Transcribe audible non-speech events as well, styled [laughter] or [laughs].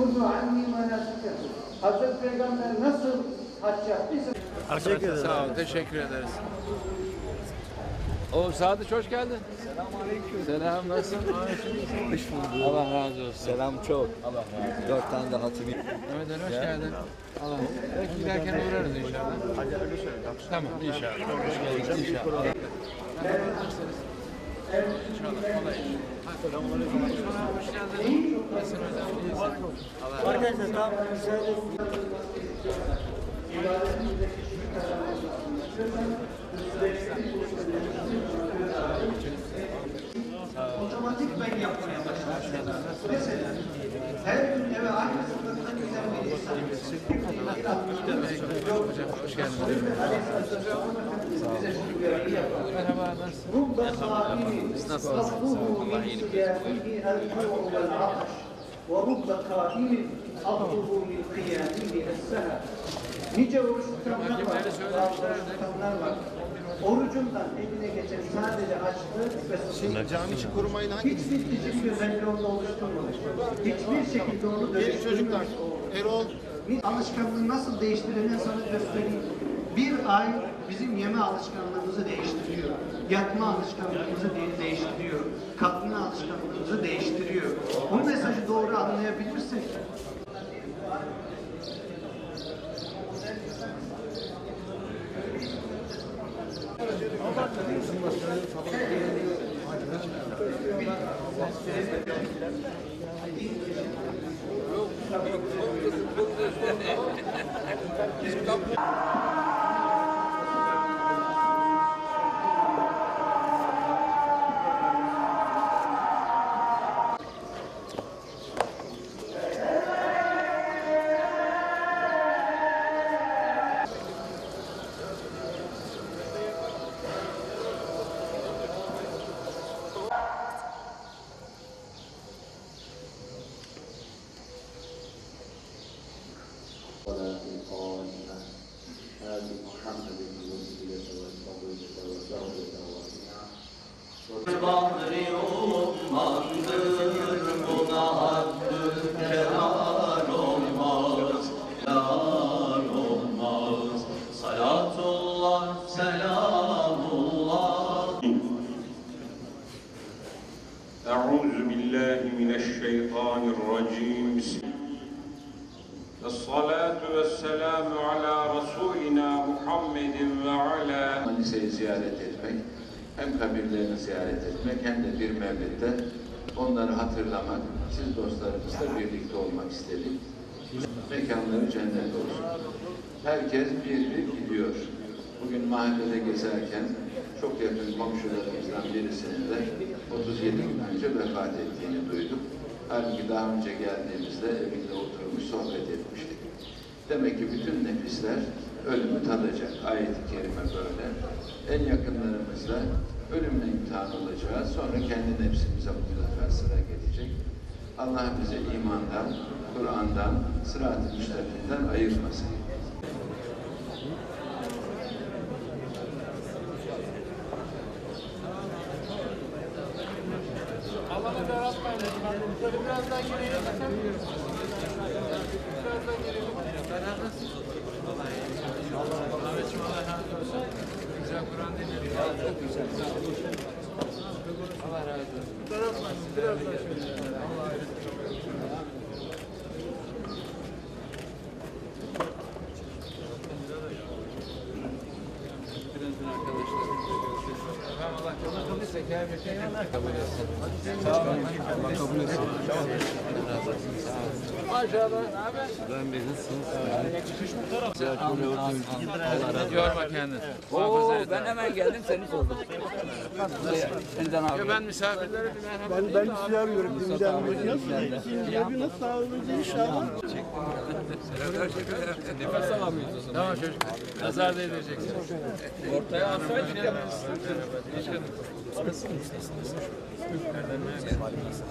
Kuzu anni menasikekum. Hazreti Peygamber nasıl hac yaptıysa ederim. Sağ olun, teşekkür ederiz. O Sadıç hoş geldin. Selam nasılsın? Hoş bulduk. Allah razı olsun. Selam çok. Allah razı olsun. Dört tane de hatimi. Mehmet Ali hoş geldin. Allah. Belki giderken uğrarız inşallah. Tamam inşallah. Hoş geldin inşallah. İnşallah kolay. Arkadaşlar tam müsaade otomatikmen yapmaya başladı. Mesela her gün eve aynı sokaktan giden bir insan hoş geldin. Merhaba nasılsın? رب صائم صفه من صيامه الجوع والعطش ورب قائم حظه من قيامه السهر Nice oruç tutanlar var, bazı oruç tutanlar var. Orucundan eline geçen sadece açlık ve susuzluk. Cami içi korumayın hangi? Hiçbir fizik özelliği onda oluşturmamış. Hiçbir şekilde onu Gelin çocuklar. dönüştürmemiş. Erol. Bir alışkanlığı nasıl değiştirilir sana göstereyim. ay bizim yeme alışkanlığımızı değiştiriyor. Yatma alışkanlığımızı değiştiriyor. Kalkma alışkanlığımızı değiştiriyor. O mesajı doğru anlayabilirsek Yok, [laughs] آل محمد الوسيلة والفضيلة والدرجة والنعم Badri ummandır buna haddü kerar olmaz Yar olmaz Salatullah selamullah أعوذ بالله من الشيطان الرجيم بسم الصلاة والسلام على رسولنا Muhammedin ve ala. Manisa'yı ziyaret etmek, hem kabirlerini ziyaret etmek hem de bir mevlette onları hatırlamak, siz dostlarımızla birlikte olmak istedik. Mekanları cennet olsun. Herkes bir bir gidiyor. Bugün mahallede gezerken çok yakın komşularımızdan birisinin de 37 gün önce vefat ettiğini duyduk. Halbuki daha önce geldiğimizde evinde oturmuş sohbet etmiştik. Demek ki bütün nefisler ölümü tadacak. Ayet-i kerime böyle. En yakınlarımızla ölümle imtihan olacağız. Sonra kendi nefsimize mutlaka sıra gelecek. Allah bize imandan, Kur'an'dan, sırat-ı müstakimden ayırmasın. Allah'a da atmayın. Şöyle biraz Güzel. Allah razı olsun. Biraz daha şöyle. Allah razı olsun. Birazdan arkadaşlar. Efendim Allah kabul etsin. Teker meker kabul etsin. Sağ olun. Allah kabul etsin. Razı olsun. Sağ olun. Maşallah. Ne haber? Ben. Yorma kendini. Et. Ben hemen geldim seni sordum. Senden abi. Ben misafirlere bir merhaba Ben, ben sizi arıyorum. Mustafa abi geldi. Abi nasıl sağlığınızı inşallah? Nefes alamıyoruz o zaman. Tamam çocuk. Nazar değdireceksin. Ortaya alsaydık ya. Başkanım.